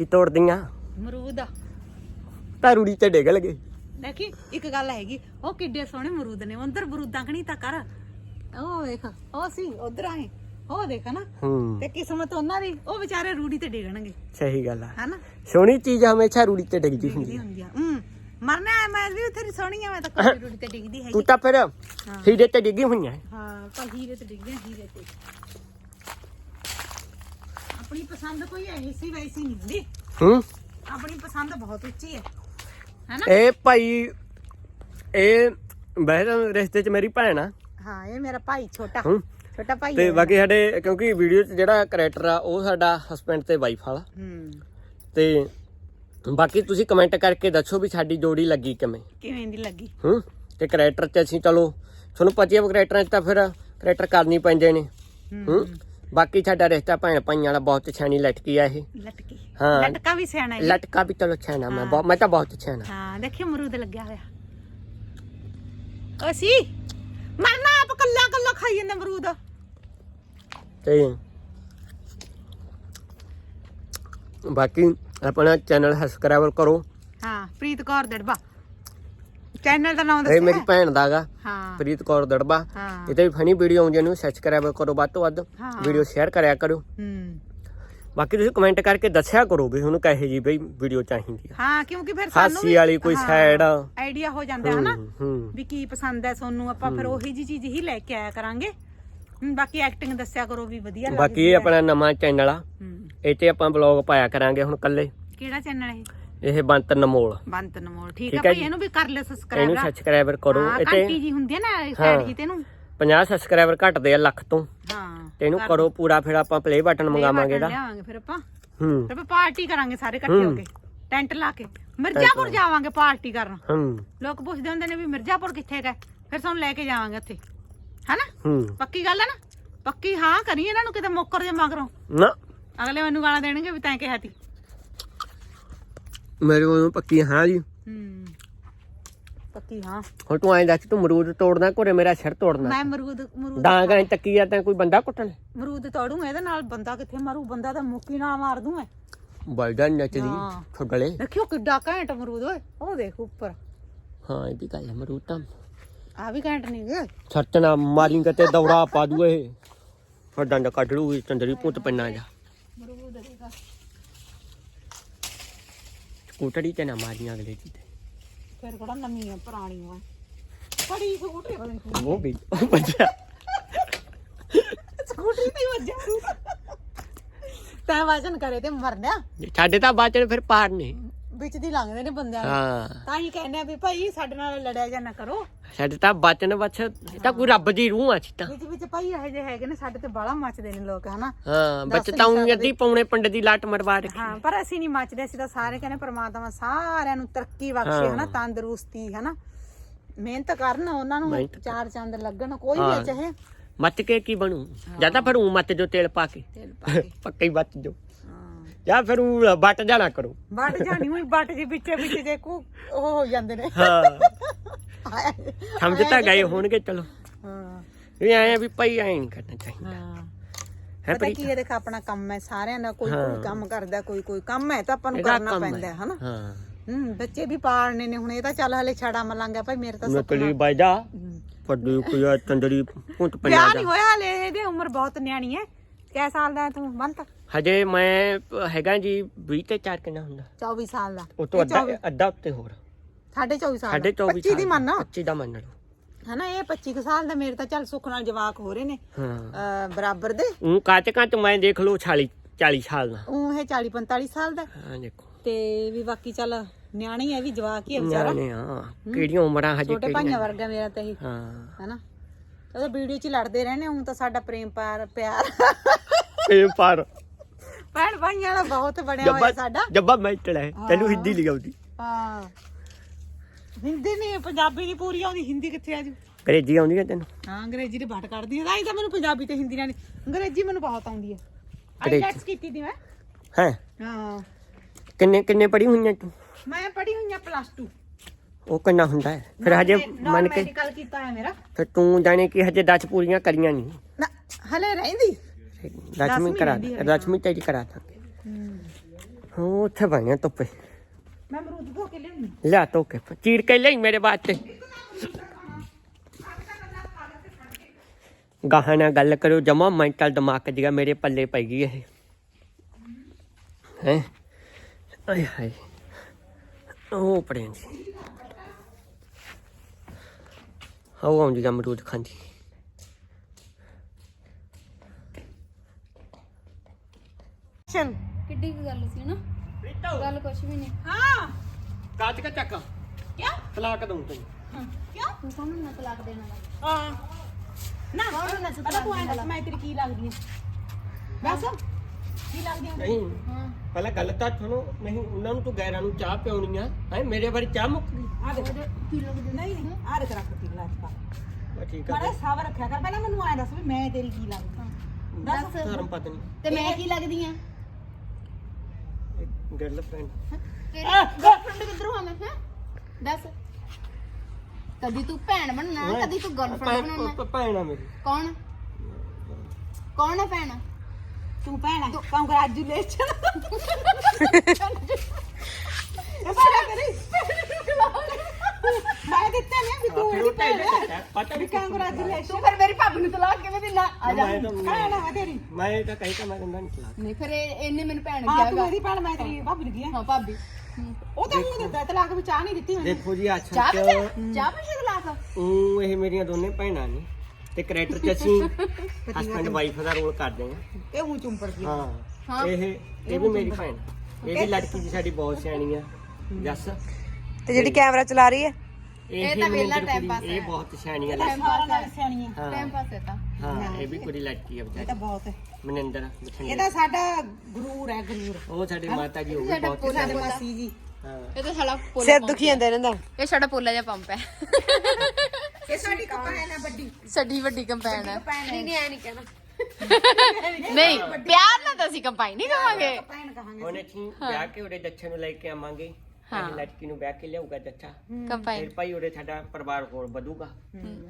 ਕੀ ਤੋੜਦੀਆਂ? ਮਰੂਦ ਆ। ਤਾਂ ਰੂੜੀ ਤੇ ਡਿੱਗ ਲਗੇ। ਦੇਖੀ ਇੱਕ ਗੱਲ ਹੈਗੀ ਉਹ ਕਿੱਡੇ ਸੋਹਣੇ ਮਰੂਦ ਨੇ ਅੰਦਰ ਮਰੂਦਾਂ ਕਣੀ ਤਾਂ ਕਰ। ਉਹ ਵੇਖ ਉਹ ਸੀ ਉਧਰ ਆਏ। ਉਹ ਦੇਖ ਨਾ ਤੇ ਕਿਸਮਤ ਉਹਨਾਂ ਦੀ ਉਹ ਵਿਚਾਰੇ ਰੂੜੀ ਤੇ ਡਿੱਗਣਗੇ। ਸਹੀ ਗੱਲ ਆ। ਹਨਾ? ਸੋਹਣੀ ਚੀਜ਼ ਹਮੇਸ਼ਾ ਰੂੜੀ ਤੇ ਡਿੱਗਦੀ ਹੁੰਦੀ। ਹੁੰਦੀ ਆ। ਹੂੰ ਮਰਨਾ ਹੈ, ਮੈਂ ਵੀ ਤੇਰੀ ਸੋਹਣੀ ਆ ਮੈਂ ਤਾਂ ਕੋਈ ਰੂੜੀ ਤੇ ਡਿੱਗਦੀ ਹੈਗੀ। ਤੂੰ ਤਾਂ ਫਿਰ ਹੀਰੇ ਤੇ ਡਿੱਗੀ ਹੋਈਆਂ। ਹਾਂ ਪਰ ਹੀਰੇ ਤੇ ਡਿੱਗਦੇ ਹੀਰੇ ਤੇ। ਆਪਣੀ ਪਸੰਦ ਕੋਈ ਐਸੀ ਵੈਸੀ ਨਹੀਂ ਹੁੰਦੀ। ਹੂੰ? ਆਪਣੀ ਪਸੰਦ ਬਹੁਤ ਉੱਚੀ ਹੈ। ਹੈਨਾ? ਇਹ ਭਾਈ ਇਹ ਵੈਸੇ ਰਿਸ਼ਤੇ 'ਚ ਮੇਰੀ ਭੈਣ ਆ। ਹਾਂ ਇਹ ਮੇਰਾ ਭਾਈ ਛੋਟਾ। ਹੂੰ? ਛੋਟਾ ਭਾਈ ਤੇ ਬਾਕੀ ਸਾਡੇ ਕਿਉਂਕਿ ਵੀਡੀਓ 'ਚ ਜਿਹੜਾ ਕੈਰੈਕਟਰ ਆ ਉਹ ਸਾਡਾ ਹਸਬੰਡ ਤੇ ਵਾਈਫ ਵਾਲਾ। ਹੂੰ। ਤੇ ਬਾਕੀ ਤੁਸੀਂ ਕਮੈਂਟ ਕਰਕੇ ਦੱਸੋ ਵੀ ਸਾਡੀ ਜੋੜੀ ਲੱਗੀ ਕਿਵੇਂ। ਕਿਵੇਂ ਦੀ ਲੱਗੀ? ਹੂੰ? ਤੇ ਕੈਰੈਕਟਰ 'ਚ ਅਸੀਂ ਚਲੋ ਤੁਹਾਨੂੰ ਪਤਾ ਹੀ ਆ ਕੈਰੈਕਟਰਾਂ 'ਚ ਤਾਂ ਫਿਰ ਕੈਰੈਕਟਰ ਕਰਨੀ ਪੈਂਦੇ ਨੇ। ਹੂੰ। ਬਾਕੀ ਸਾਡਾ ਰਿਸ਼ਤਾ ਭੈਣ ਭਾਈਆਂ ਵਾਲਾ ਬਹੁਤ ਛਾਣੀ ਲਟਕੀ ਆ ਇਹ। ਲਟਕੀ। ਹਾਂ। ਲਟਕਾ ਵੀ ਸਿਆਣਾ ਹੈ ਲਟਕਾ ਵੀ ਚਲੋ ਛਾਣਾ ਮੈਂ ਬਹੁਤ ਮੈਂ ਤਾਂ ਬਹੁਤ ਛਾਣਾ ਹਾਂ ਦੇਖਿਓ ਅਮਰੂਦ ਲੱਗਿਆ ਹੋਇਆ। ਅਸੀਂ ਮਰਨਾ ਆਪ ਕੱਲਾ ਕੱਲਾ ਖਾਈ ਜਾਂਦਾ ਅਮਰੂਦ। ਤੇ ਬਾਕੀ ਆਪਣਾ ਚੈਨਲ ਸਬਸਕ੍ਰਾਈਬ ਕਰੋ। ਹਾਂ ਪ੍ਰੀਤ ਕੌਰ ਦੜਬਾ। ਚੈਨਲ ਦਾ ਨਾਮ ਇਹ ਦੱਸਿਆ ਮੇਰੀ ਭੈਣ ਦਾਗਾ ਹਾਂ। ਪ੍ਰੀਤ ਕੌਰ ਦੜਬਾ। ਹਾਂ। ਇਹ ਤੇ ਵੀ ਫਨੀ ਵੀਡੀਓ ਆਉਂਦੀਆਂ ਨੂੰ ਸਬਸਕ੍ਰਾਈਬ ਕਰੋ ਵੱਧ ਤੋਂ ਵੱਧ। ਹਾਂ। ਵੀਡੀਓ ਸ਼ੇਅਰ ਕਰਿਆ ਕਰੋ ਹੂੰ। ਬਾਕੀ ਤੁਸੀਂ ਕਮੈਂਟ ਕਰਕੇ ਦੱਸਿਆ ਕਰੋ ਵੀ ਤੁਹਾਨੂੰ ਕਹੇ ਜੀ ਬਈ ਵੀਡੀਓ ਚਾਹੀਦੀ ਆ। ਹਾਂ ਕਿਉਂਕਿ ਫਿਰ ਸਾਨੂੰ ਹਾਸੀ ਵਾਲੀ ਕੋਈ ਸਾਈਡ ਆਈਡੀਆ ਹੋ ਜਾਂਦਾ ਹੈ ਨਾ ਹੂੰ। ਵੀ ਕੀ ਪਸੰਦ ਹੈ ਤੁਹਾਨੂੰ ਆਪਾਂ ਫਿਰ ਉਹੀ ਜੀ ਚੀਜ਼ ਹੀ ਲੈ ਕੇ ਆਇਆ ਕਰਾਂਗੇ। ਹਮ, ਬਾਕੀ ਐਕਟਿੰਗ ਦੱਸਿਆ ਕਰੋ ਵੀ ਵਧੀਆ ਲੱਗਦੀ ਬਾਕੀ ਇਹ ਆਪਣਾ ਨਵਾਂ ਚੈਨਲ ਆ। ਇਹ ਤੇ ਆਪਾਂ ਬਲੌਗ ਪਾਇਆ ਕਰਾਂਗੇ ਹੁਣ ਕੱਲੇ ਕਿਹੜਾ ਚੈਨਲ ਹੈ ਇਹ? ਬੰਤ ਨਮੋਲ। ਬੰਤ ਨਮੋਲ ਠੀਕ ਭਾਈ ਜੀ। ਇਹਨੂੰ ਵੀ ਕਰ ਲਿਓ ਇਹਨੂੰ ਸਬਸਕ੍ਰਾਈਬ ਸਬਸਕ੍ਰਾਈਬਰ ਕਰੋ। ਹਾਂ ਇਹ ਤੇ ਘੰਟੀ ਜੀ ਹੁੰਦੀ ਹੈ ਨਾ ਸਾਈਡ ਜੀ ਤੇ ਇਹਨੂੰ। 50 ਸਬਸਕ੍ਰਾਈਬਰ ਘਟਦੇ ਆ ਲੱਖ ਤੋਂ। ਹਾਂ ਤੇ ਇਹਨੂੰ ਕਰੋ ਪੂਰਾ ਫਿਰ ਆਪਾਂ ਪਲੇ ਬਟਨ ਮੰਗਾਵਾਂਗੇ ਬਟਨ ਦਾ ਲਿਆਵਾਂਗੇ ਫਿਰ ਆਪਾਂ। ਹੂੰ। ਫਿਰ ਆਪਾਂ ਪਾਰਟੀ ਕਰਾਂਗੇ ਸਾਰੇ ਇਕੱਠੇ ਹੋ ਕੇ। ਟੈਂਟ ਲਾ ਕੇ। ਮਿਰਜ਼ਾਪੁਰ ਜਾਵਾਂਗੇ ਪਾਰਟੀ ਕਰਨ। ਹੂੰ। ਲੋਕ ਪੁੱਛਦੇ ਹੁੰਦੇ ਨੇ ਵੀ ਮਿਰਜ਼ਾਪੁਰ ਕਿੱਥੇ ਗਏ ਫਿਰ ਤੁਹਾਨੂੰ ਲੈ ਕੇ ਜਾਵਾਂਗੇ ਉੱਥੇ। ਹੈਨਾ? ਹੂੰ। ਪੱਕੀ ਗੱਲ ਹੈ ਨਾ? ਪੱਕੀ ਹਾਂ ਕਰੀ ਇਹਨਾਂ ਨੂੰ ਕਿਤੇ ਮੁੱਕਰ ਜੇ ਮਗਰੋਂ। ਨਾ। ਅਗਲੇ ਮੈਨੂੰ ਗਾਲਾਂ ਦੇਣਗੇ ਵੀ ਤੈਂ ਕਿਹਾ ਤੀ। ਮੇਰੇ ਕੋਲ ਪੱਕੀ ਹਾਂ ਜੀ। ਹੂੰ। ਪੱਕੀ ਹਾਂ। ਹੁਣ ਤੂੰ ਐਂ ਦੱਸ ਤੂੰ ਮਰੂਦ ਤੋੜਨਾ ਘੋਰੇ ਮੇਰਾ ਸਿਰ ਤੋੜਨਾ। ਮੈਂ ਮਰੂਦ ਮਰੂਦ ਡਾਂਗ ਐਂ ਤੱਕੀ ਆ ਤਾਂ ਕੋਈ ਬੰਦਾ ਕੁੱਟਣ? ਮਰੂਦ ਤੋੜੂ ਇਹਦੇ ਨਾਲ ਬੰਦਾ ਕਿੱਥੇ ਮਾਰੂ? ਬੰਦਾ ਤਾਂ ਮੁੱਕੀ ਨਾ ਮਾਰ ਦੂੰ ਮੈਂ। ਬਲਦਾ ਨੱਚਦੀ ਹਾਂ। ਛੋਡਲੇ ਦੇਖਿਓ ਕਿੱਡਾ ਘੈਂਟ ਮਰੂਦ ਓਏ। ਉਹ ਦੇਖ ਉੱਪਰ। ਹਾਂ ਇਹ ਵੀ ਗੱਲ ਹੈ ਮਰੂਦ ਤਾਂ। ਆ ਵੀ ਘੈਂਟ ਨਹੀਂ ਗੇ। ਸੱਟਣਾ ਮਾਰੀ ਤੇ ਦੌੜਾ ਪਾ ਦੂ ਇਹ। ਫਿਰ ਡੰਡ ਕੱਢ ਲੂਗੀ ਚੰਦਰੀ ਪੁੱਤ ਪੈਣਾ ਜਾ ਮਰੂਦ ਦੇਖਾ ਸਕੂਟਰੀ ਤੇ ਨਾ ਮਾਰੀਆਂ ਅਗਲੇ ਦੀ ਤੇ। ਫਿਰ ਕੋੜਾ ਨਵੀਂ ਆ ਪੁਰਾਣੀ ਆ ਬੜੀ ਸਕੂਟਰੀ। ਵਾਲੀ ਉਹ ਵੀ ਉਹ ਬੱਚਾ ਸਕੂਟਰੀ ਤੇ ਹੀ ਵੱਜਾ ਤੈਂ ਵਾਜਨ ਕਰੇ ਤੇ ਮਰਨਿਆ ਸਾਡੇ ਤਾਂ ਬਾਚਣ ਫਿਰ ਪਾਰ ਵਿੱਚ ਦੀ ਲੰਘਦੇ ਨੇ ਬੰਦਿਆਂ ਨੂੰ। ਹਾਂ। ਤਾਂ ਹੀ ਕਹਿੰਦੇ ਆ ਵੀ ਭਾਈ ਸਾਡੇ ਨਾਲ ਲੜਿਆ ਜਾਂ ਨਾ ਕਰੋ। ਸਾਡੇ ਤਾਂ ਬਚਨ ਬਚ ਇਹ ਤਾਂ ਕੋਈ ਰੱਬ ਦੀ ਰੂਹ ਆ ਤਾਂ। ਵਿੱਚ ਵਿੱਚ ਭਾਈ ਇਹੋ ਜਿਹੇ ਹੈਗੇ ਨੇ ਸਾਡੇ ਤੇ ਬਾਲਾ ਮੱਚਦੇ ਨੇ ਲੋਕ ਹਨਾ। ਹਾਂ ਬੱਚ ਤਾਂ ਸਕਦੇ। ਅੱਧੀ ਪੌਣੇ ਪਿੰਡ ਦੀ ਲੱਟ ਮਰਵਾ ਰੱਖੀ। ਹਾਂ ਪਰ ਅਸੀਂ ਨਹੀਂ ਮੱਚਦੇ ਅਸੀਂ ਤਾਂ ਸਾਰੇ ਕਹਿੰਦੇ ਪ੍ਰਮਾਤਮਾ ਸਾਰਿਆਂ ਨੂੰ ਤਰੱਕੀ ਬਖਸ਼ੇ। ਹਨਾ ਤੰਦਰੁਸਤੀ ਹਨਾ। ਮਿਹਨਤ ਕਰਨ ਉਹਨਾਂ ਨੂੰ ਚਾਰ ਚੰਦ ਲੱਗਣ ਕੋਈ ਵੀ ਚਾਹੇ। ਮੱਚ ਕੇ ਕੀ ਬਣੂ? ਜਾਂ ਤਾਂ ਫਿਰ ਊਂ ਮੱਚ ਜੋ ਤੇਲ ਪਾ ਕੇ। ਤੇਲ ਪਾ ਕੇ। ਪੱਕਾ ਹੀ ਬਚ ਜੋ। ਜਾਂ ਫਿਰ ਊਂ ਬੱਟ ਜਾ ਨਾ ਕਰੋ। ਵੱਟ ਜਾਣੀ ਹੋਈ ਵੱਟ ਜੀ ਵਿੱਚੇ ਵਿੱਚੇ ਕੋ ਉਹ ਹੋ ਜਾਂਦੇ ਨੇ। ਹਾਂ। ਸਮਝ ਤਾਂ ਗਏ ਹੋਣਗੇ ਚਲੋ। ਹਾਂ। ਵੀ ਐਂ ਆ ਵੀ ਭਾਈ ਐਂ ਨਹੀਂ ਕਰਨਾ ਚਾਹੀਦਾ। ਹਾਂ। ਹੈ ਪਤਾ ਕੀ ਹੈ ਦੇਖ ਆਪਣਾ ਕੰਮ ਹੈ ਸਾਰਿਆਂ ਦਾ ਕੋਈ। ਕੋਈ ਕੰਮ ਕਰਦਾ ਕੋਈ ਕੋਈ ਕੰਮ ਹੈ ਤਾਂ ਆਪਾਂ ਨੂੰ ਕਰਨਾ ਪੈਂਦਾ ਹੈ ਹਨਾ? ਹਾਂ। ਹੂੰ ਬੱਚੇ ਵੀ ਪਾਲਣੇ ਨੇ ਹੁਣ ਇਹ ਤਾਂ ਚੱਲ ਹਲੇ ਛੜਾ ਮਲਾਂਗਾ ਭਾਈ ਮੇਰੇ ਤਾਂ ਨਕਲੀ ਬਾਜਾ। ਵੱਡੀ ਕੋਈ ਆ ਤੰਦਰੀ ਪੁੰਤ ਵਿਆਹ ਪੰਜਾ ਨਹੀਂ ਹੋਇਆ ਹਲੇ ਇਹਦੀ ਉਮਰ ਬਹੁਤ ਨਿਆਣੀ ਹੈ। ਕਿਆ ਸਾਲ ਦਾ ਹੈ ਤੂੰ ਬੰਤ? ਹਜੇ ਮੈਂ ਹੈਗਾ ਜੀ 20 ਤੇ 4 ਕਿੰਨਾ ਹੁੰਦਾ? 24 ਸਾਲ ਦਾ। ਉਹ ਤੋਂ ਅੱਧਾ 24 ਅੱਧਾ ਉੱਤੇ ਹੋਰ। ਸਾਢੇ 24 ਸਾਲ ਸਾਢੇ ਦਾ 24 25 ਦੀ। ਮੰਨ 25 ਦਾ ਮੰਨ ਲਓ। ਹਨਾ ਇਹ 25 ਕੁ ਸਾਲ ਦਾ ਮੇਰੇ ਤਾਂ ਚੱਲ ਸੁੱਖ ਨਾਲ ਜਵਾਕ ਹੋ ਰਹੇ ਨੇ। ਹਾਂ। ਬਰਾਬਰ ਦੇ। ਉਹ ਕਾਚ ਕਾਚ ਮੈਂ ਦੇਖ ਲਓ 40 40 ਸਾਲ ਦਾ। ਉਹ ਇਹ 40 45 ਸਾਲ ਦਾ। ਹਾਂ ਦੇਖੋ। ਤੇ ਵੀ ਬਾਕੀ ਚੱਲ ਨਿਆਣੀ ਹੈ ਵੀ ਜਵਾਕ ਹੀ ਹੈ ਵਿਚਾਰਾ। ਨਿਆਣੇ ਆ। ਕਿਹੜੀਆਂ ਉਮਰਾਂ ਹਜੇ ਛੋਟੇ ਭਾਈਆਂ ਵਰਗਾ ਮੇਰਾ ਤਾਂ ਇਹ। ਹਾਂ। ਹਨਾ। ਚਲੋ ਵੀਡੀਓ 'ਚ ਹੀ ਲੜਦੇ ਰਹਿੰਦੇ ਹੁਣ ਤਾਂ ਸਾਡਾ ਪ੍ਰੇਮ ਪਿਆਰ ਪਿਆਰ। ਇਹ ਪਰ। ਭੈਣ ਭਾਈਆਂ ਦਾ ਬਹੁਤ ਬਣਿਆ ਹੋਇਆ ਸਾਡਾ। ਜੱਬਾ ਮੈਟਲ ਹੈ। ਤੈਨੂੰ ਹਿੰਦੀ ਲਿਖਾਉਂਦੀ ਹਾਂ। ਹਿੰਦੀ ਨਹੀਂ ਪੰਜਾਬੀ ਨਹੀਂ ਪੂਰੀ ਆਉਂਦੀ। ਹਿੰਦੀ ਕਿੱਥੇ ਆ ਜੂ? ਅੰਗਰੇਜ਼ੀ ਆਉਂਦੀ ਹੈ ਤੈਨੂੰ। ਹਾਂ ਅੰਗਰੇਜ਼ੀ ਦੇ ਬਾਟ ਕੱਢਦੀ ਆ। ਤਾਂ ਮੈਨੂੰ ਪੰਜਾਬੀ ਤੇ ਹਿੰਦੀ ਨਾਲ ਅੰਗਰੇਜ਼ੀ ਮੈਨੂੰ ਬਹੁਤ ਆਉਂਦੀ ਹੈ। ਆਈਲੈਟਸ ਕੀਤੀ ਦੀ ਮੈਂ। ਹੈ? ਹਾਂ। ਕਿੰਨੇ ਕਿੰਨੇ ਪੜੀ ਹੋਈਆਂ ਤੂੰ? ਮੈਂ ਪੜ੍ਹੀ ਹੋਈ ਆ ਪਲੱਸ 2 ਉਹ ਕਿੰਨਾ ਹੁੰਦਾ ਹੈ? ਫਿਰ ਹਜੇ ਮੰਨ ਕੇ ਕੀਤਾ ਹੈ ਮੇਰਾ। ਫਿਰ ਤੂੰ ਜਾਣੇ ਕਿ ਹਜੇ 10 ਪੂਰੀਆਂ ਕਰੀਆਂ ਨਹੀਂ ਹਲੇ ਰਹਿੰਦੀ। ਦਸਵੀਂ ਕਰਾ ਹੈ, ਦਸਵੀਂ ਤੇਰੀ ਕਰਾ ਦਾਂਗੇ ਉਹ ਉੱਥੇ ਭਾਈਆਂ ਧੁੱਪੇ ਮੈਂ ਅਮਰੂਦ ਧੋ ਕੇ ਲਿਆਉਣੀ ਲਿਆ ਧੋ ਕੇ ਚੀਰ ਕੇ ਲਈ ਮੇਰੇ ਵਾਸਤੇ ਗਾਹਾਂ ਨਾਲ ਗੱਲ ਕਰੋ ਜਮਾ ਮੈਂਟਲ ਦਿਮਾਗ ਜਿਹੜਾ ਮੇਰੇ ਪੱਲੇ ਪੈ ਗਈ ਇਹ ਹੈ ਆਏ ਹਾਏ ਉਹ ਪੜਿਆ ਜੀ ਹਾਉ ਆਉਂਦੀ ਅਮਰੂਦ ਖਾਂਦੀ ਚਲ ਕਿੱਡੀ ਕੁ ਗੱਲ ਸੀ ਨਾ ਗੱਲ ਕੁਛ ਵੀ ਨਹੀਂ। ਹਾਂ। ਕਾਟ ਕੇ ਚੱਕ। ਕਿਆ ਤਲਾਕ ਦਊਂ ਤੈਨੂੰ। ਕਿਉਂ? ਤੂੰ ਕੌਣ ਨਾ ਤਲਾਕ ਦੇਣਾ ਵਾ? ਹਾਂ। ਨਾ ਪਹਿਲਾਂ ਤੂੰ ਐਂ ਦੱਸ ਮੈਂ ਤੇਰੀ ਕੀ ਲੱਗਦੀ ਆ? ਦੱਸ। ਕੀ ਲੱਗਦੀ ਆ? ਨਹੀਂ। ਹਾਂ। ਪਹਿਲਾਂ ਗੱਲ ਤਾਂ ਸੁਣੋ ਨਹੀਂ ਉਹਨਾਂ ਨੂੰ ਤੂੰ ਗੈਰਾਂ ਨੂੰ ਚਾਹ ਪਿਉਣੀ ਆ। ਹੈ ਮੇਰੇ ਵਾਰੀ ਚਾਹ ਮੁੱਕ ਗਈ। ਆ ਦੇਖ। ਕੀ ਲੱਗਦੀ ਨਹੀਂ ਨਹੀਂ ਆ ਦੇਖ ਰੱਖ ਤੀ ਗਲਾਸ ਪਾ। ਬਸ ਠੀਕ ਆ ਮਾੜਾ ਸਾਵ ਰੱਖਿਆ ਕਰ। ਪਹਿਲਾਂ ਮੈਨੂੰ ਐਂ ਦੱਸ ਵੀ ਮੈਂ ਤੇਰੀ ਕੀ ਲੱਗਦੀ ਦੱਸ। ਧਰਮ ਪਤਨੀ। ਤੇ ਮੈਂ ਕੀ ਲੱਗਦੀ ਆ? ਗਰਲਫ੍ਰੈਂਡ ਤੇਰੀ ਗਰਲਫ੍ਰੈਂਡ ਕਿੱਧਰੋਂ ਆ ਮੈਂ ਹੈਂ? ਦੱਸ। ਕਦੀ ਤੂੰ ਭੈਣ ਬਣਨਾ ਕਦੀ ਤੂੰ ਗਰਲਫ੍ਰੈਂਡ ਬਣਨਾ। ਭੈਣ ਆ ਮੇਰੀ। ਕੌਣ? ਕੌਣ ਹੈ ਭੈਣ? ਤੂੰ ਭੈਣ ਆ ਕੰਗ੍ਰੈਚੁਲੇਸ਼ਨ ਇਹ ਸਾਰਾ ਕਰੀ ਮੈਂ ਦਿੱਤੇ ਨੇ ਵੀ ਤੂੰ ਮੇਰੀ ਭੈਣ ਆ। ਪਤਾ ਵੀ ਕੰਗ੍ਰੈਚੁਲੇਸ਼ਨ ਤੂੰ ਫਿਰ ਮੇਰੀ ਭਾਬੀ ਨੂੰ ਤਲਾਕ ਕਿਵੇਂ ਦਿੰਦਾ? ਆ ਜਾ। ਮੈਂ ਤਾਂ ਭੈਣ ਆ ਤੇਰੀ। ਮੈਂ ਤਾਂ ਕਹੀ ਤਾਂ ਮੈਂ ਕਹਿੰਦਾ ਨਹੀਂ ਤਲਾਕ। ਨਹੀਂ ਫਿਰ ਇਹ- ਇਹਨੇ ਮੈਨੂੰ ਭੈਣ ਹਾਂ ਤੂੰ ਕਿਹਾਗਾ ਮੇਰੀ ਭੈਣ ਮੈਂ ਤੇਰੀ ਭਾਬੀ ਲੱਗੀ ਆ ਹਾਂ ਭਾਬੀ। ਹੂੰ। ਉਹ ਤਾਂ ਮੂੰਹ ਦਿੱਤਾ ਤਲਾਕ ਵੀ ਚਾਹ ਨਹੀਂ ਦਿੱਤੀ ਉਹਨੇ। ਦੇਖੋ ਜੀ ਅੱਜ ਚਾਹ ਤੱਕ ਪੀਛੇ ਚਾਹ ਪੀਛੇ ਤਲਾਕ ਉਹ ਇਹ ਮੇਰੀਆਂ ਦੋਨੇ ਭੈਣਾਂ ਨੇ ਤੇ ਕਰੈਕਟਰ ਚ ਅਸੀਂ ਹਸਬੰਡ ਵਾਈਫ ਦਾ ਰੋਲ ਕਰਦੇ ਹਾਂ। ਇਹ ਉਹ ਚੁੰਪੜ ਗਈ। ਹਾਂ ਹਾਂ। ਇਹ ਇਹ ਵੀ ਮੇਰੀ ਭੈਣ ਇਹ ਵੀ ਲੜਕੀ ਜੀ ਸਾਡੀ ਬਹੁਤ ਸਿਆਣੀ ਆ। ਜੱਸ। ਤੇ ਜਿਹੜੀ ਕੈਮਰਾ ਚਲਾ ਰਹੀ ਹੈ? ਇਹ ਤਾਂ time ਕੁੜੀ, pass ਇਹ ਹੈ। ਬਹੁਤ ਸਿਆਣੀ ਹਾਂ ਟਾਈਮ ਪਾਸ ਹੈ। ਤਾਂ। ਹਾਂ ਇਹ ਵੀ ਕੁੜੀ ਲੜਕੀ ਆ ਇਹ ਵਿਚਾਰੀ। ਤਾਂ ਬਹੁਤ ਹੈ। ਮਨਿੰਦਰ ਬਠਿੰਡੇ ਇਹਦਾ ਸਾਡਾ ਗਰੂਰ ਹੈ ਗਰੂਰ। ਉਹ ਸਾਡੇ ਮਾਤਾ ਜੀ ਉਹ ਵੀ ਸਾਡਾ ਬਹੁਤ ਸਾਡੇ ਮਾਸੀ ਜੀ। ਹਾਂ। ਇਹ ਤਾਂ ਸਾਡਾ ਪੋਲਾ ਸਿਰ ਦੁਖੀ ਹੈ। ਜਾਂਦਾ ਇਹਨਾਂ ਦਾ। ਇਹ ਸਾਡਾ ਪੋਲਾ ਜਿਹਾ ਪੰਪ ਹੈ। ਇਹ ਸਾਡੀ ਕਪਾਨ ਹੈ ਵੱਡੀ। ਸਾਡੀ ਵੱਡੀ ਕੰਪੈਨ ਹੈ। ਨਹੀਂ ਨਹੀਂ ਐ ਨਹੀਂ ਕਹਿਣਾ। ਨਹੀਂ ਪਿਆਰ ਨਾਲ ਤਾਂ ਅਸੀਂ ਕੰਪਾਈ ਨਹੀਂ ਕਹਾਂਗੇ। ਹੁਣ ਅਸੀਂ। ਵਿਆਹ ਕੇ ਉਹਦੇ ਦੱਛੇ ਨੂੰ ਲੈ ਕੇ ਆਵਾਂਗੇ। ਹਾਂ। ਅਸੀਂ ਲੜਕੀ ਨੂੰ ਵਿਆਹ ਕੇ ਲਿਆਊਗਾ ਕੰਪਾਈ। ਫਿਰ ਭਾਈ ਉਹਦੇ ਸਾਡਾ ਪਰਿਵਾਰ ਹੋਰ ਵਧੂਗਾ।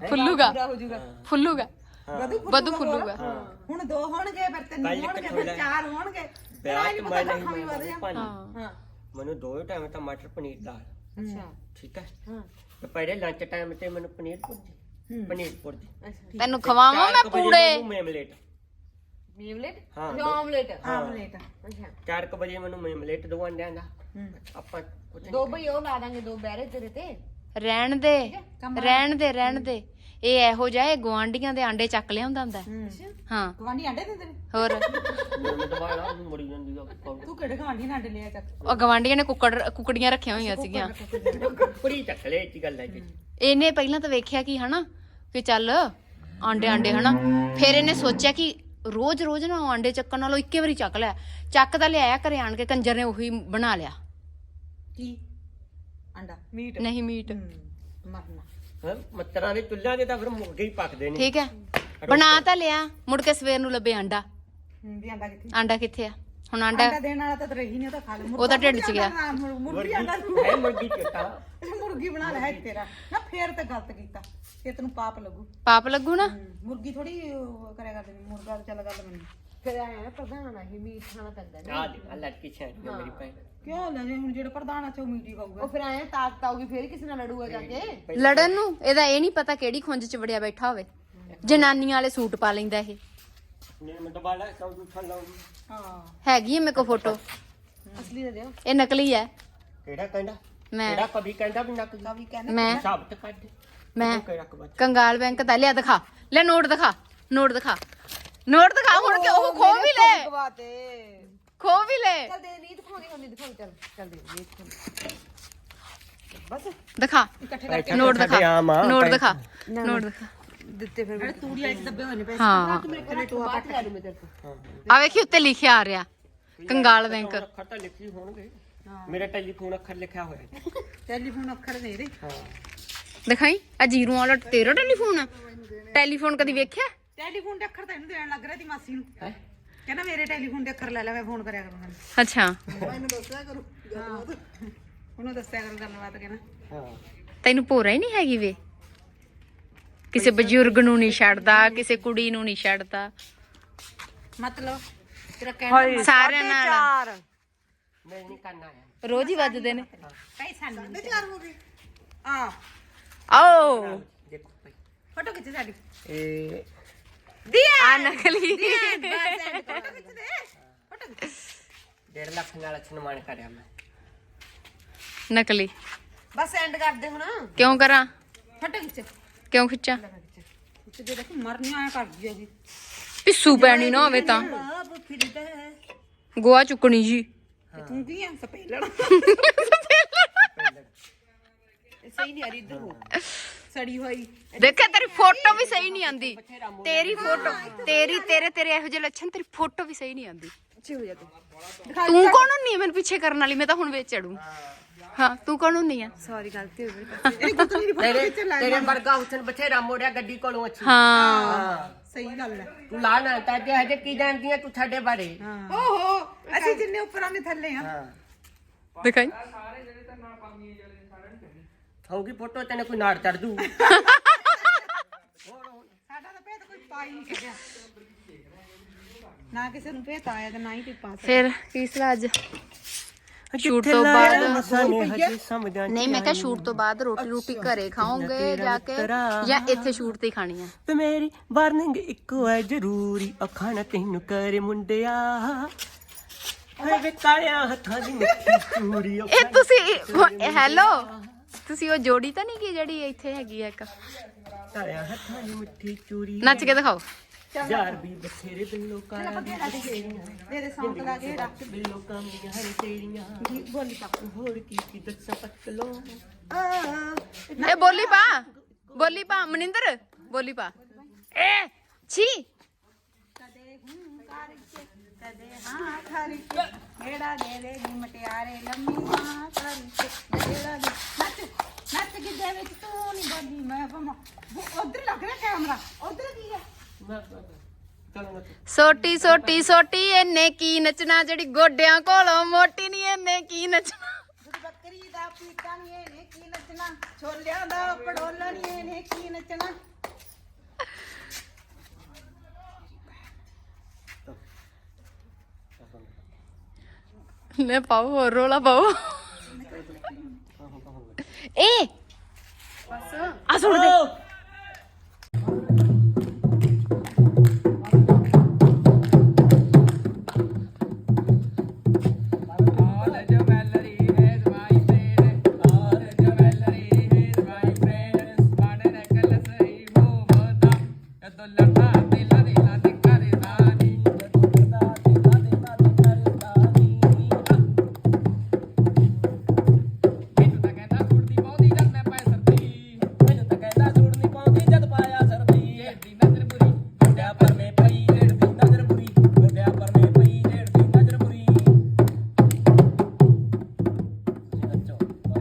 ਫੁੱਲੂਗਾ। ਪੂਰਾ ਹੋ। ਜਾਊਗਾ ਫੁੱਲੂਗਾ। ਹਾਂ। ਬਦੂ ਫੁੱਲੂਗਾ। ਹੁਣ ਦੋ ਹੋਣਗੇ ਫਿਰ ਤਿੰਨ ਕੱਲ੍ਹ ਹੋਣਗੇ ਫਿਰ। ਚਾਰ ਹੋਣਗੇ। ਵਿਆਹ ਚ ਮੈਂ ਨਹੀਂ ਖਾਵੀ ਵਧ ਜਾ। ਮੈਂ ਹਾਂ। ਹਾਂ। ਮੈਨੂੰ ਦੋ ਟਾਈਮ ਤਾਂ ਮਟਰ ਪਨੀਰ ਦਾਲ। ਅੱਛਾ। ਠੀਕ ਹੈ? ਹਾਂ। ਦੁਪਹਿਰੇ ਲੰਚ ਟਾਈਮ ਤੇ ਮੈਨੂੰ ਪਨੀਰ ਭੁਰਜੀ। ਪਨੀਰ ਭੁਰਜੀ। ਤੈਨੂੰ ਖਵਾਵਾਂ ਮੈਂ ਪੂੜੇ? ਮੇਮਲੇਟ। ਮੀਵਲੇਟ ਹਾਂ। ਆਮਲੇਟ? ਆਮਲੇਟ ਅੱਛਾ। 4 ਵਜੇ ਮੈਨੂੰ ਮੇਮਲੇਟ ਦੋ ਅੰਡਿਆਂ ਦਾ। ਆਪਾਂ ਦੋ ਬਈ ਉਹ ਲਾ ਦਾਂਗੇ ਦੋ ਬਹਿਰੇ ਤੇਰੇ ਤੇ। ਰਹਿਣ ਦੇ ਰਹਿਣ ਦੇ ਰਹਿਣ ਦੇ। ਇਹ ਇਹੋ ਜਿਹਾ ਇਹ ਗਵਾਂਡੀਆਂ ਦੇ ਆਂਡੇ ਚੱਕ ਲਿਆਉਂਦਾ ਹੁੰਦਾ। ਹਾਂ। ਗਵਾਂਢੀ ਆਂਡੇ ਦਿੰਦੇ ਨੇ ਹੋਰ? ਤੂੰ ਕਿਹੜੇ ਗਵਾਂਢੀ ਨਾਲ ਆਂਡੇ ਲਿਆ ਚੱਕ? ਉਹ ਗਵਾਂਡੀਆਂ ਨੇ ਕੁੱਕੜ ਕੁਕੜੀਆਂ ਰੱਖੀਆਂ ਹੋਈਆਂ ਸੀਗੀਆਂ। ਕੁੜੀ ਚੱਕ ਲੈ ਇਹ ਗੱਲ ਹੈ ਜੀ। ਇਹਨੇ ਪਹਿਲਾਂ ਤਾਂ ਵੇਖਿਆ ਕਿ ਹਨਾ ਕਿ ਚੱਲ ਆਂਡੇ ਆਂਡੇ ਹਨਾ। ਫਿਰ ਇਹਨੇ ਸੋਚਿਆ ਕਿ ਰੋਜ਼ ਰੋਜ਼ ਨਾ ਆਂਡੇ ਚੱਕਣ ਨਾਲੋਂ ਇੱਕੇ ਵਾਰੀ ਚੱਕ ਲਿਆ ਚੱਕ ਤਾਂ ਲਿਆਇਆ ਘਰੇ ਆਣ ਕੇ ਕੰਜਰ ਨੇ ਉਹੀ ਬਣਾ ਲਿਆ। ਕੀ? ਅੰਡਾ ਮੀਟ। ਨਹੀਂ ਮੀਟ। ਮਰਨਾ। ਹਾਂ ਮੱਤਰਾਂ ਦੇ ਚੁੱਲ੍ਹਿਆਂ ਦੇ ਤਾਂ ਫਿਰ ਮੁਰਗੇ ਹੀ ਪੱਕਦੇ ਨੇ। ਠੀਕ ਹੈ। ਬਣਾ ਤਾਂ ਲਿਆ ਮੁੜ ਕੇ ਸਵੇਰ ਨੂੰ ਲੱਭੇ ਆਂਡਾ। ਹੂੰ, ਵੀ ਅੰਡਾ ਕਿੱਥੇ? ਆਂਡਾ ਕਿੱਥੇ ਆ? ਹੁਣ ਆਂਡਾ ਅੰਡਾ ਦੇਣ ਵਾਲਾ ਤਾਂ ਰਹੀ ਨਹੀਂ ਉਹ ਤਾਂ ਖਾ ਲੈ। ਉਹਦਾ ਢਿੱਡ 'ਚ ਗਿਆ। ਮੁਰਗੀ ਅੰਡਾ ਹੈ ਮੁਰਗੀ ਚਿੱਟਾ ਮੁਰਗੀ ਬਣਾ ਲੈ ਤੇਰਾ। ਨਾ ਫੇਰ ਤਾਂ ਗਲਤ ਕੀਤਾ। ਫੇਰ ਤੈਨੂੰ ਪਾਪ ਲੱਗੂ। ਪਾਪ ਲੱਗੂ ਨਾ? ਹੂੰ, ਮੁਰਗੀ ਥੋੜੀ ਕਰਿਆ ਕਰਦੇ ਨੇ ਮੁਰਗਾ ਤਾਂ ਚੱਲ ਗੱਲ ਮੰਨੀ ਫਿਰ ਆਇਆ ਪ੍ਰਧਾਨ ਆ ਇਹ ਮੀਟ ਖਾਣਾ ਪੈਂਦਾ ਆ ਦੇ ਆ ਲੜਕੀ ਛਾਣੀ ਆ ਮੇਰੀ ਭੈਣ। ਕਿਉਂ ਲੈ ਜੇ ਹੁਣ ਜਿਹੜਾ ਪ੍ਰਧਾਨ ਆ ਚੋ ਮੀਟ ਹੀ ਖਾਊਗਾ। ਫਿਰ ਆਏ ਤਾਕਤ ਆਊਗੀ ਫਿਰ ਕਿਸੇ ਨਾਲ ਲੜੂਗਾ ਜਾ ਕੇ। ਲੜਨ ਨੂੰ? ਇਹਦਾ ਇਹ ਨਹੀਂ ਪਤਾ ਕਿਹੜੀ ਖੁੰਝ 'ਚ ਵੜਿਆ ਬੈਠਾ ਹੋਵੇ। ਜਨਾਨੀਆਂ ਵਾਲੇ ਸੂਟ ਪਾ ਲੈਂਦਾ ਇਹ। ਨੇ ਮੈਂ ਦਬਾਲਾ ਕਉ ਦੂਠਾ ਲਾਉਂਗੀ ਹਾਂ। ਹੈਗੀ ਹੈ ਮੇਰੇ ਕੋਲ ਫੋਟੋ। ਅਸਲੀ ਦੇ ਦਿਓ। ਇਹ ਨਕਲੀ ਹੈ ਕਿਹੜਾ ਕਹਿੰਦਾ? ਮੈਂ। ਕਿਹੜਾ ਕਵੀ ਕਹਿੰਦਾ ਵੀ ਨਕਲੀ? ਕਵੀ ਕਹਿੰਦਾ ਮੈਂ। ਸ਼ਬਦ ਕੱਢ। ਮੈਂ। ਕਿਹੜਾ ਕਬੱਚ ਕੰਗਾਲ ਬੈਂਕ ਦਾ। ਲਿਆ ਦਿਖਾ। ਲੈ ਨੋਟ ਦਿਖਾ। ਨੋਟ ਦਿਖਾ। ਨੋਟ ਦਿਖਾ ਹੁਣ ਕਿ ਉਹ ਖੋ ਵੀ ਲੈ। ਖੋ ਵੀ ਲੈ। ਚੱਲ ਦੇ ਨਹੀਂ ਦਿਖਾਉਂਦੀ ਹੁੰਦੀ ਦਿਖਾਉ ਚੱਲ ਚੱਲ ਦੇ ਨਹੀਂ ਦਿਖਾਉਂਦੀ ਬਸ। ਦਿਖਾ। ਇਕੱਠੇ ਨੋਟ ਸਾਡੇ ਦਿਖਾ ਨੋਟ। ਦਿਖਾ। ਨੋਟ ਦਿਖਾ। ਦਿੱਤੇ ਫਿਰ ਤੂੜੀ ਵਾਲੇ ਦੱਬੇ ਹੋਏ ਨੇ ਪੈਸੇ। ਹਾਂ। ਮੇਰੇ ਕੋਲ ਬਾਅਦ ਚ ਲੈ ਲੂ ਮੈਂ ਤੇਰੇ ਤੋਂ ਆ ਵੇਖੀ ਉੱਤੇ ਲਿਖਿਆ ਆ ਰਿਹਾ। ਕੰਗਾਲ ਬੈਂਕ। ਅੱਖਰ ਤਾਂ ਲਿਖੀ ਹੋਣਗੇ। ਮੇਰਾ ਟੈਲੀਫੋਨ ਅੱਖਰ ਲਿਖਿਆ ਹੋਇਆ ਹੈ। ਟੈਲੀਫੋਨ ਅੱਖਰ ਦੇ ਦੇ ਹਾਂ। ਦਿਖਾਈ ਆ ਜੀਰੋ ਵਾਲਾ ਤੇਰਾ ਟੈਲੀਫੋਨ ਆ। ਟੈਲੀਫੋਨ ਕਦੀ ਵੇਖਿਆ? ਟੈਲੀਫੋਨ ਦੇ ਅੱਖਰ ਤਾਂ ਇਹਨੂੰ ਦੇਣ ਲੱਗ ਰਿਹਾ ਦੀ ਮਾਸੀ ਨੂੰ। ਹੈ? ਕਹਿੰਦਾ ਮੇਰੇ ਟੈਲੀਫੋਨ ਦੇ ਅੱਖਰ ਲੈ ਲੈ ਮੈਂ ਫੋਨ ਕਰਿਆ ਕਰੂੰਗਾ ਅੱਛਾ। ਮੈਨੂੰ ਦੱਸਿਆ ਕਰੂ ਉਹਨੂੰ ਦੱਸਿਆ ਕਰੂ ਗੱਲਬਾਤ ਕਹਿੰਦਾ। ਹਾਂ। ਤੈਨੂੰ ਭੋਰਾ ਹੀ ਨਹੀਂ ਹੈਗੀ ਵੇ? ਕਿਸੇ ਬਜ਼ੁਰਗ ਨੂੰ ਨਹੀਂ ਛੱਡਦਾ ਕਿਸੇ ਕੁੜੀ ਨੂੰ ਨਹੀਂ ਛੱਡਦਾ। ਮਤਲਬ ਤੇਰਾ ਕਹਿਣਾ ਸਾਰਿਆਂ ਨਾਲ। ਮੈਂ ਨਹੀਂ ਕਰਨਾ ਰੋਜ਼ ਹੀ ਵੱਜਦੇ ਨੇ। ਸਾਢੇ ਚਾਰ ਹੋ ਗਏ। ਆ ਆਓ। ਫੋਟੋ ਖਿੱਚ ਸਾਡੀ। ਇਹ ਆ ਨਕਲੀ ਫੋਟੋ ਖਿੱਚ ਦੇ ਫੋਟੋ ਖਿੱਚ 1.5 ਲੱਖ ਨਾਲ ਸਨਮਾਨ ਕਰਿਆ ਮੈਂ ਨਕਲੀ ਬਸ ਐਂਡ ਕਰ ਦੇ ਹੁਣ ਕਿਉਂ ਕਰਾਂ ਫੋਟੋ ਖਿੱਚ ਕਿਉਂ ਖਿੱਚਾਂ ਖਿੱਚ ਦੇ ਦੇਖ ਮਰਨੀ ਆਇਆ ਕਰਦੀ ਹੈਗੀ ਪਿੱਸੂ ਪੈਣੀ ਨਾ ਹੋਵੇ ਤਾਂ ਬਾਬ ਫਿਰਦਾ ਹੈ ਗੋਆ ਚੁੱਕਣੀ ਜੀ ਤੇ ਤੂੰ ਕੀ ਆ ਸਪੇਲਣ ਸਹੀ ਨਹੀਂ ਆ ਰਹੀ ਇੱਧਰ ਹੋ ਸੜੀ ਹੋਈ। ਦੇਖਿਆ ਤੇਰੀ ਫੋਟੋ ਵੀ ਸਹੀ ਨਹੀਂ ਆਂਦੀ। ਤੇਰੀ ਫੋਟੋ ਤੇਰੀ ਤੇਰੇ ਤੇਰੇ ਇਹੋ ਜਿਹੇ ਲੱਛਣ ਤੇਰੀ ਫੋਟੋ ਵੀ ਸਹੀ ਨਹੀਂ ਆਂਦੀ। ਅੱਛੇ ਹੋ ਜਾ ਤੂੰ। ਤੂੰ ਕੌਣ ਹੁੰਨੀ ਹੈ ਮੈਨੂੰ ਪਿੱਛੇ ਕਰਨ ਵਾਲੀ? ਮੈਂ ਤਾਂ ਹੁਣ ਵਿੱਚ ਚੜੂ ਹਾਂ ਤੂੰ ਕੌਣ ਹੁੰਨੀ ਆ? ਸੌਰੀ ਗਲਤੀ ਹੋ ਗਈ। ਇਹ ਤੂੰ ਮੇਰੀ ਫੋਟੋ ਤੇਰੇ ਵਰਗਾ ਹੁਸਨ ਬਥੇਰਾ ਮੋੜਿਆ ਗੱਡੀ ਕੋਲੋਂ ਅੱਛੀ। ਹਾਂ। ਸਹੀ ਗੱਲ ਹੈ। ਤੂੰ ਲਾ ਨਾ ਤਾਂ ਜੇ ਹਜੇ ਕੀ ਜਾਣਦੀ ਹੈ ਤੂੰ ਸਾਡੇ ਬਾਰੇ? ਓਹੋ ਅਸੀਂ ਜਿੰਨੇ ਉੱਪਰ ਆਨੇ ਥੱਲੇ ਆ। ਹਾਂ। ਦਿਖਾਈ। ਹੋਊਗੀ ਫੋਟੋ ਤੈਨੂੰ ਕੋਈ ਨਾੜ ਚੜ ਦੂ ਸਾਡਾ ਤਾਂ ਭੇਤ ਕੋਈ ਨਹੀਂ ਨਾ ਕਿਸੇ ਨੂੰ ਭੇਤ ਆਇਆ ਤੇ ਨਾ ਹੀ ਕੋਈ ਪਾ ਸਕਿਆ। ਫਿਰ ਕੀ ਸਲਾ ਅੱਜ? ਸ਼ੂਟ ਤੋਂ ਬਾਅਦ ਮਸਾਨੇ ਹਜੇ ਸਮਝਾਂ ਨਹੀਂ ਮੈਂ ਕਿਹਾ ਸ਼ੂਟ ਤੋਂ ਬਾਅਦ ਰੋਟੀ ਰੋਟੀ ਘਰੇ ਖਾਓਗੇ ਜਾ ਕੇ ਜਾਂ ਇੱਥੇ ਸ਼ੂਟ ਤੇ ਹੀ ਖਾਣੀ ਆ? ਤੇ ਮੇਰੀ ਵਾਰਨਿੰਗ ਇੱਕੋ ਹੈ ਜ਼ਰੂਰੀ ਅੱਖਾਂ ਨਾ ਤੈਨੂੰ ਕਰੇ ਮੁੰਡਿਆ। ਹਏ ਵੇ ਕਾਲਿਆਂ ਹੱਥਾਂ ਦੀ ਮਿੱਠੀ ਇਹ ਤੁਸੀਂ ਹੈਲੋ ਤੁਸੀਂ ਉਹ ਜੋੜੀ ਤਾਂ ਨਹੀਂ ਕੀ ਜਿਹੜੀ ਇੱਥੇ ਹੈਗੀ ਆ ਇੱਕ? ਕਾਲਿਆਂ ਹੱਥਾਂ ਦੀ ਮਿੱਠੀ ਚੂਰੀ। ਨੱਚ ਕੇ ਦਿਖਾਓ। ਯਾਰ ਵੀ ਬਥੇਰੇ ਬਿੱਲੋ ਕਾਲਾ ਮੇਰੇ ਸੌਂਕ ਦਾ ਘੇਰਾ ਬਿੱਲੋ ਕਾਮੀਆਂ ਹਰ ਤੇਰੀਆਂ। ਬੋਲੀ ਪਾ। ਹੋਰ ਕੀ ਕੀ ਦੱਸਾਂ ਪਤਲੋ ਇਹ ਬੋਲੀ ਪਾ। ਬੋਲੀ ਪਾ ਮਨਿੰਦਰ। ਬੋਲੀ ਪਾ। ਏ ਛੀ। ਕਦੇ ਹੂੰ ਕਰਕੇ ਕਦੇ ਹਾਂ ਕਰਕੇ ਮੇੜਾ ਦੇ ਦੇ ਨੀ ਮਟਿਆਰੇ ਲੰਮੀਆਂ ਕਰਕੇ ਮੇੜਾ ਦੇ। ਨੱਚ ਨੱਚ ਗਿੱਧੇ ਵਿੱਚ ਤੂੰ ਨਹੀਂ ਬੋਲੀ ਮੈਂ ਭਮਾ ਉਧਰ ਲੱਗ ਰਿਹਾ ਕੈਮਰਾ ਉਧਰ ਕੀ ਹੈ? ਚਲੋ ਨਾ ਸੋਟੀ ਸੋਟੀ ਸੋਟੀ ਇਹਨੇ ਕੀ ਨੱਚਣਾ? ਜਿਹੜੀ ਗੋਡਿਆਂ ਕੋਲੋਂ ਮੋਟੀ ਨਹੀਂ ਇਹਨੇ ਕੀ ਨੱਚਣਾ? ਬੱਕਰੀ ਦਾ ਪੀਟਾ ਇਹਨੇ ਕੀ ਨੱਚਣਾ? ਛੋਲਿਆਂ ਦਾ ਪੜੋਲਾ ਨੀ ਇਹਨੇ ਕੀ ਨੱਚਣਾ? ਲੈ ਪਾਓ ਹੋਰ ਰੋਲਾ ਪਾਓ ਏ ਆ ਸੁਣ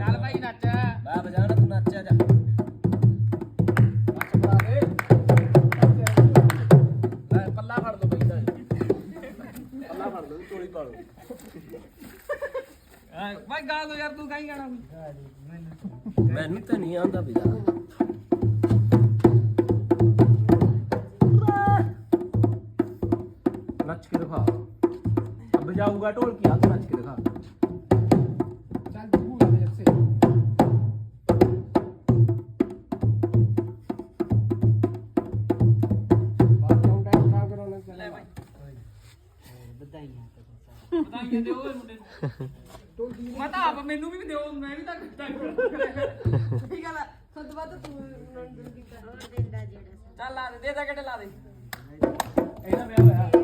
ਚੱਲ ਬਾਈ ਨੱਚ। ਬਾ ਬਜਾਣਾ ਤੂੰ ਨੱਚ ਜਾ। ਨੱਚ ਪਾ ਦੇ। ਲੈ ਪੱਲਾ ਫੜ ਲਓ ਬਾਈ ਦਾ ਪੱਲਾ ਫੜ ਲਓ ਟੋਲੀ ਪਾ ਲਓ। ਬਾਈ ਗਾ ਦੋ ਯਾਰ ਤੂੰ ਕਾਈ ਗਾਣਾ ਮੈਨੂੰ ਤਾਂ ਨਹੀਂ ਆਉਂਦਾ ਬਿਜਾ ਨੱਚ ਕੇ ਦਿਖਾ। ਅਬ ਜਾਊਗਾ ਆਪ ਮੈਨੂੰ ਵੀ ਦਿਓ ਮੈਂ ਵੀ ਤਾਂ ਠੀਕ ਗੱਲ ਸਦ ਬਾਤ ਤੂੰ ਨੰਦਨ ਕੀਤਾ। ਚੱਲ ਲਾ ਦੇ ਦੇ ਕਿਤੇ ਲਾ ਦੇ। ਇਹਦਾ ਵਿਆਹ ਹੋਇਆ।